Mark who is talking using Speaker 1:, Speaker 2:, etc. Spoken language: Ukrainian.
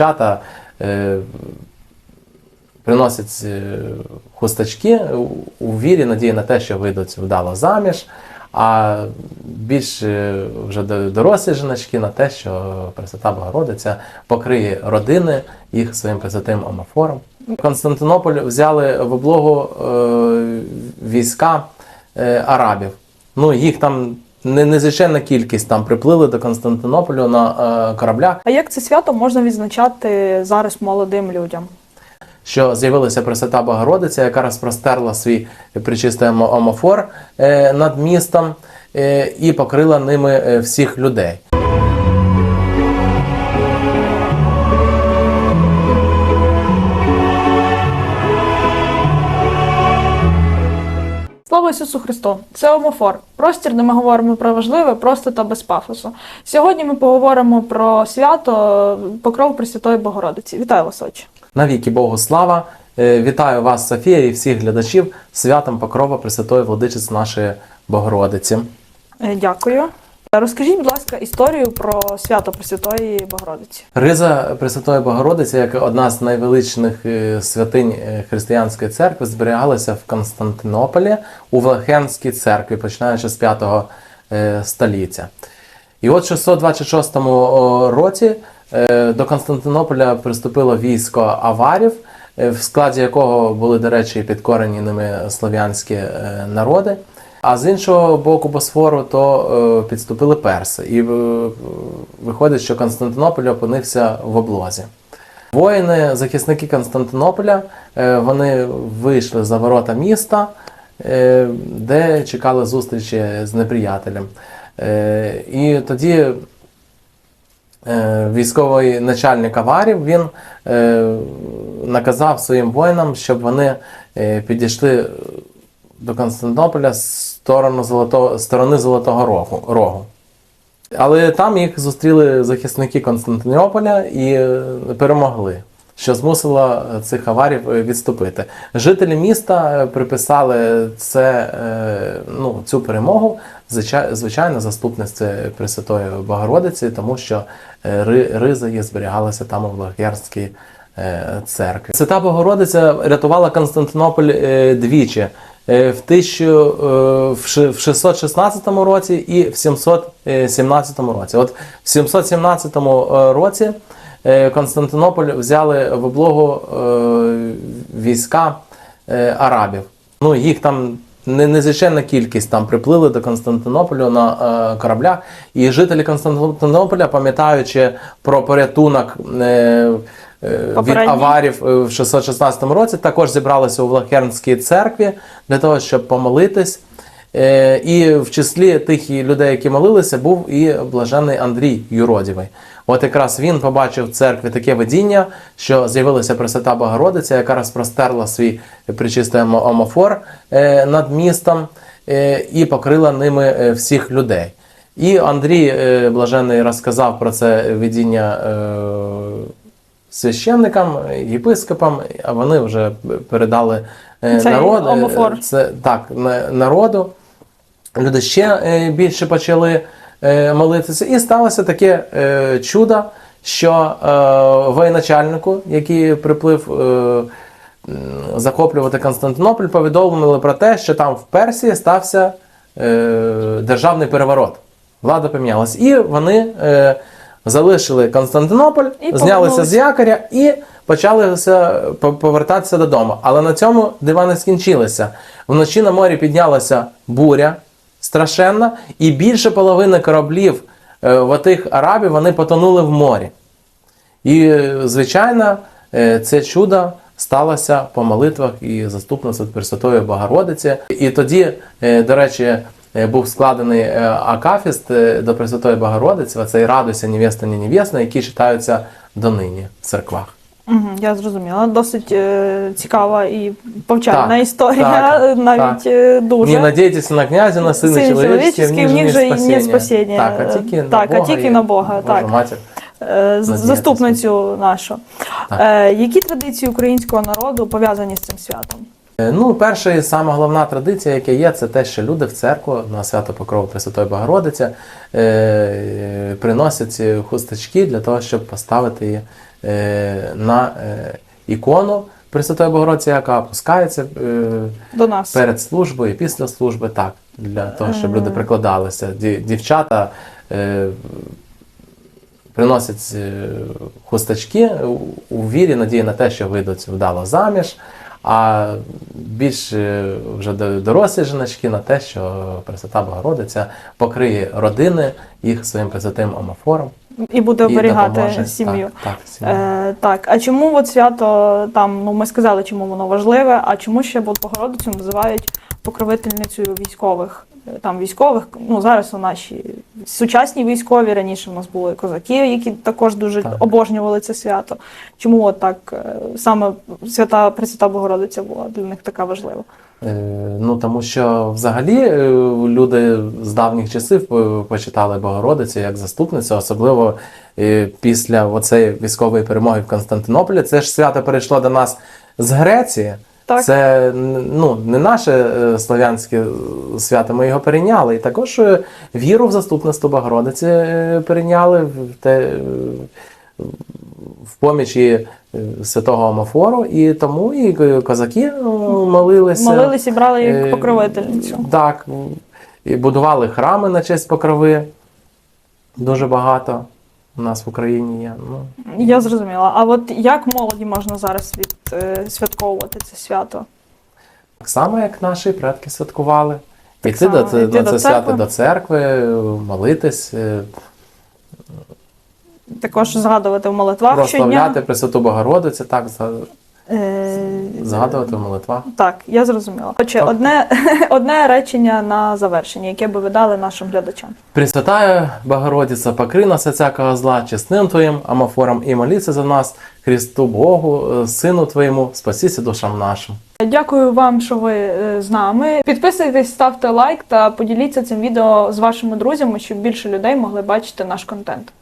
Speaker 1: дівчата е, приносять е, хустачки у- вірі, надії на те, що вийдуть вдало заміж. А більш е, вже дорослі жіночки на те, що Пресвята Богородиця покриє родини їх своїм пресвятим омофором. Константинополь взяли в облогу е, війська е, арабів. Ну, їх там не- незвичайна кількість там приплили до Константинополю на е, кораблях.
Speaker 2: А як це свято можна відзначати зараз молодим людям?
Speaker 1: що з'явилася Пресвята Богородиця, яка розпростерла свій причистий омофор е, над містом е, і покрила ними е, всіх людей.
Speaker 2: Слава Ісусу Христу! Це Омофор. Простір, де ми говоримо про важливе, просто та без пафосу. Сьогодні ми поговоримо про свято Покров Пресвятої Богородиці. Вітаю вас, очі!
Speaker 1: Навіки Богу слава! Е, Вітаю вас, Софія, і всіх глядачів святом Покрова Пресвятої Владичиці нашої Богородиці.
Speaker 2: Е, Дякую. Розкажіть, будь ласка, історію про свято Пресвятої Богородиці.
Speaker 1: Риза Пресвятої Богородиці, як одна з найвеличних е, святинь е, християнської церкви, зберігалася в Константинополі у Влахенській церкві, починаючи з 5 е, століття. І от в 626 о, році до Константинополя приступило військо аварів, в складі якого були, до речі, підкорені ними слов'янські народи. А з іншого боку Босфору то е, підступили перси. І е, виходить, що Константинополь опинився в облозі. Воїни, захисники Константинополя, е, вони вийшли за ворота міста, е, де чекали зустрічі з неприятелем. Е, І тоді е, військовий начальник аварів він е, наказав своїм воїнам, щоб вони е, підійшли до Константинополя з сторону Золотого, сторони Золотого Рогу. Рогу. Але там їх зустріли захисники Константинополя і е, перемогли, що змусило е, цих аварів е, відступити. Жителі міста приписали це, ну, цю перемогу, звичайно, заступництві Пресвятої Богородиці, тому що ри- риза її зберігалася там у Влагерській е, церкві. Свята Богородиця рятувала Константинополь двічі. Е, В 1000, е, 616 році і в 717 році. От в 717 році е, Константинополь взяли в облогу війська арабів. Ну, їх там незвичайна кількість там приплили до Константинополю на кораблях. І жителі Константинополя, пам'ятаючи про порятунок від аварів е, в 616 році, також зібралися у Влахернській церкві для того, щоб помолитись. Е, І в числі тих людей, які молилися, був і блажений Андрій Юродівий. От якраз він побачив в церкві таке видіння, що з'явилася Пресвята Богородиця, яка розпростерла свій причистий омо- омофор е, над містом е, і покрила ними е, всіх людей. І Андрій е, Блажений розказав про це видіння е, священникам, єпископам, а вони вже передали е,
Speaker 2: Цей
Speaker 1: народ, е,
Speaker 2: омофор.
Speaker 1: це так, народу. Люди ще е, більше почали молитися. І сталося таке чудо, що воєначальнику, який приплив захоплювати Константинополь, повідомили про те, що там в Персії стався е, державний переворот. Влада помінялась. І вони е, залишили Константинополь,
Speaker 2: І
Speaker 1: знялися
Speaker 2: повернулися.
Speaker 1: з якоря і почалися по- повертатися додому. Але на цьому дива не скінчилися. Вночі на морі піднялася буря страшенна, і більше половини кораблів е, отих арабів вони потонули в морі. І, е, звичайно, е, це чудо сталося по молитвах і заступництві Пресвятої Богородиці. І тоді, е, до речі, був складений е, акафіст е, до Пресвятої Богородиці, оцей радуйся, невеста, не невесна, які читаються донині в церквах.
Speaker 2: Я зрозуміла. Досить е, цікава і повчальна
Speaker 1: Так,
Speaker 2: історія,
Speaker 1: так,
Speaker 2: навіть е, дуже.
Speaker 1: Не надійтеся на князя, на сина чоловічий,
Speaker 2: в них же і не спасіння.
Speaker 1: Так, а тільки
Speaker 2: Так,
Speaker 1: на
Speaker 2: а
Speaker 1: Бога
Speaker 2: тільки
Speaker 1: і
Speaker 2: на Бога,
Speaker 1: Божу
Speaker 2: так.
Speaker 1: матір.
Speaker 2: Е, заступницю нашу.
Speaker 1: Так.
Speaker 2: Е, які традиції українського народу пов'язані з цим святом?
Speaker 1: Е, Ну, перша і сама головна традиція, яка є, це те, що люди в церкву на свято Покрову Пресвятої Богородиці е, приносять ці хусточки для того, щоб поставити її е, на е, ікону Пресвятої Богородиці, яка опускається е,
Speaker 2: До нас.
Speaker 1: перед службою і після служби, так, для того, щоб люди прикладалися. Дівчата е, приносять хустачки у- у вірі, надії на те, що вийдуть вдало заміж. А більш е, вже дорослі жіночки на те, що Пресвята Богородиця покриє родини їх своїм пресвятим омофором
Speaker 2: І буде оберігати сім'ю.
Speaker 1: Так, так, сім'ю.
Speaker 2: Е, так, а чому от свято там, ну ми сказали, чому воно важливе, а чому ще от Богородицю називають покровительницею військових? Е, Там військових, ну зараз у наші сучасні військові, раніше в нас були козаки, які також дуже
Speaker 1: Так.
Speaker 2: обожнювали це свято. Чому от так е, саме свята Пресвята Богородиця була для них така важлива?
Speaker 1: Е, Ну, тому що взагалі е, люди з давніх часів по- почитали Богородицю як заступницю, особливо після оцеї військової перемоги в Константинополі. Це ж свято перейшло до нас з Греції.
Speaker 2: Так.
Speaker 1: Це ну, не наше е, слов'янське свято, ми його перейняли. І також е, віру в заступництво Богородиці е, перейняли в те. е, в помічі е, святого Омофору, і тому і е, козаки е, молилися.
Speaker 2: Молились і брали
Speaker 1: Е,
Speaker 2: як покровительницю.
Speaker 1: Так. І будували храми на честь покрови. Дуже багато у нас в Україні є. Ну,
Speaker 2: Я зрозуміла. А от як молоді можна зараз відсвятковувати це свято?
Speaker 1: так само, як наші предки святкували.
Speaker 2: Так
Speaker 1: Йти до,
Speaker 2: само,
Speaker 1: до,
Speaker 2: до
Speaker 1: це свято до церкви, молитись, е,
Speaker 2: Також згадувати в молитвах щодня.
Speaker 1: прославляти Пресвяту Богородицю, так,
Speaker 2: Е,
Speaker 1: згадувати в молитвах.
Speaker 2: Так, я зрозуміла. Отже, одне, одне речення на завершення, яке би ви дали нашим глядачам.
Speaker 1: Пресвятая Богородиця, покри нас от всякого зла, чесним Твоїм амофором і моліться за нас, Христу Богу, е, Сину Твоєму, спасіся душам нашим.
Speaker 2: Дякую вам, що ви е, з нами. Підписуйтесь, ставте лайк та поділіться цим відео з вашими друзями, щоб більше людей могли бачити наш контент.